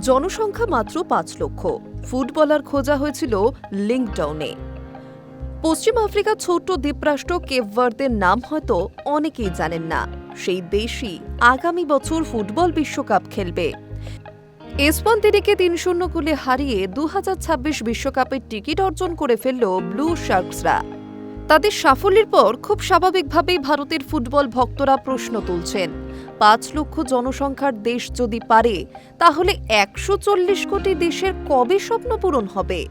জনসংখ্যা মাত্র পাঁচ লক্ষ। ফুটবলার খোঁজা হয়েছিল লিঙ্কডাউনে পশ্চিম আফ্রিকা ছোট্ট দ্বীপরাষ্ট্র কেপভার্দের নাম হয়তো অনেকেই জানেন না। সেই দেশই আগামী বছর ফুটবল বিশ্বকাপ খেলবে। এসপান্তিনিকে তিন শূন্য গোলে হারিয়ে দু বিশ্বকাপের টিকিট অর্জন করে ফেলল ব্লু শার্কসরা। তাদের সাফল্যের পর খুব স্বাভাবিকভাবেই ভারতের ফুটবল ভক্তরা প্রশ্ন তুলছেন। পাঁচ লক্ষ জনসংখ্যার দেশ যদি পারে, তাহলে একশো চল্লিশ কোটি দেশের কবে স্বপ্ন পূরণ হবে?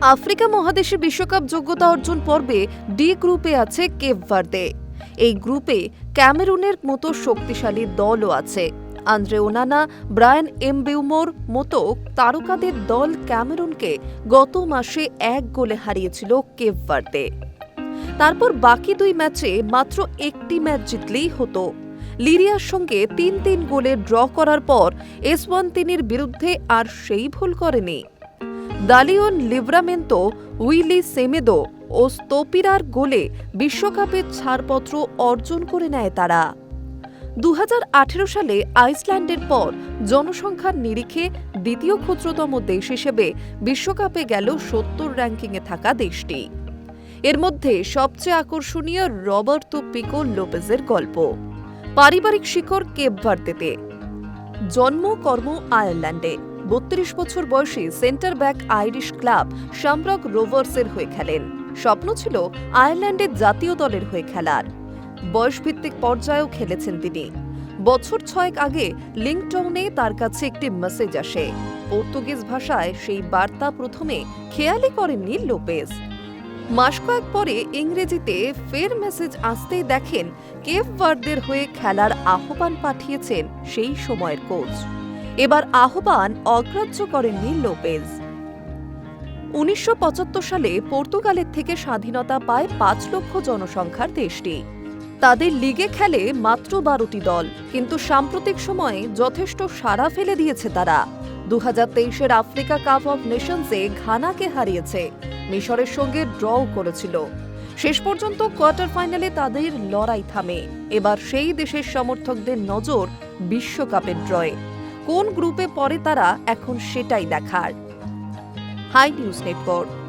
আফ্রিকা মহাদেশে বিশ্বকাপ যোগ্যতা অর্জন পর্বে ডি গ্রুপে আছে কেপ ভার্দে। এই গ্রুপে ক্যামেরুনের মতো শক্তিশালী দলও আছে। আন্দ্রে ওনানা, ব্রায়ান এমবেউমোর মতো তারকাদের দল ক্যামেরুনকে গত মাসে এক গোলে হারিয়েছিল কেপ ভার্দে। তারপর বাকি দুই ম্যাচে মাত্র একটি ম্যাচ জিতলেই হতো। লিরিয়ার সঙ্গে তিন তিন গোলে ড্র করার পর এসওয়ান্তিনির বিরুদ্ধে আর সেই ভুল করেনি। দালিওন লিব্রামেন্তো উইলি সেমেদো ও স্তোপিরার গোলে বিশ্বকাপের ছাড়পত্র অর্জন করে নেয় তারা। দু হাজার আঠেরো সালে আইসল্যান্ডের পর জনসংখ্যার নিরিখে দ্বিতীয় ক্ষুদ্রতম দেশ হিসেবে বিশ্বকাপে গেল সত্তর র্যাঙ্কিংয়ে থাকা দেশটি। এর মধ্যে সবচেয়ে আকর্ষণীয় রবার্তো পিকো লোপেজের গল্প। পারিবারিক শিকড় কেপ ভার্দেতে জন্ম, কর্ম, আয়ারল্যান্ডে। বত্রিশ বছর বয়সী centre back Irish club Shamrock রোভার্সের হয়ে খেলেন। স্বপ্ন ছিল আয়ারল্যান্ডের জাতীয় দলের হয়ে খেলার। বয়সভিত্তিক পর্যায়েও খেলেছেন তিনি। বছর ছয়েক আগে লিঙ্কটাউনে তার কাছে একটি মেসেজ আসে। পর্তুগিজ ভাষায় সেই বার্তা প্রথমে খেয়ালই করেননি লোপেজ। মাস কয়েক পরে ইংরেজিতে ফের মেসেজ আসতেই দেখেন কেভ ভার্দের হয়ে খেলার আহ্বান পাঠিয়েছেন সেই সময়ের কোচ। এবার আহ্বান অগ্রাহ্য করেননি লোপেজ। উনিশশো পঁচাত্তর সালে পর্তুগালের থেকে স্বাধীনতা পায় পাঁচ লক্ষ জনসংখ্যার দেশটি। তাদের লিগে খেলে মাত্র বারোটি দল, কিন্তু সাম্প্রতিক সময়ে যথেষ্ট সাড়া ফেলে দিয়েছে তারা। দু হাজার আফ্রিকা কাপ অফ নেশনসে ঘানাকে হারিয়েছে। মিশরের সঙ্গে ড্রও করেছিল। শেষ পর্যন্ত কোয়ার্টার ফাইনালে তাদের লড়াই থামে। এবার সেই দেশের সমর্থকদের নজর বিশ্বকাপের ড্রয়ে। কোন গ্রুপে পড়ে তারা এখন সেটাই দেখার। Hi news network.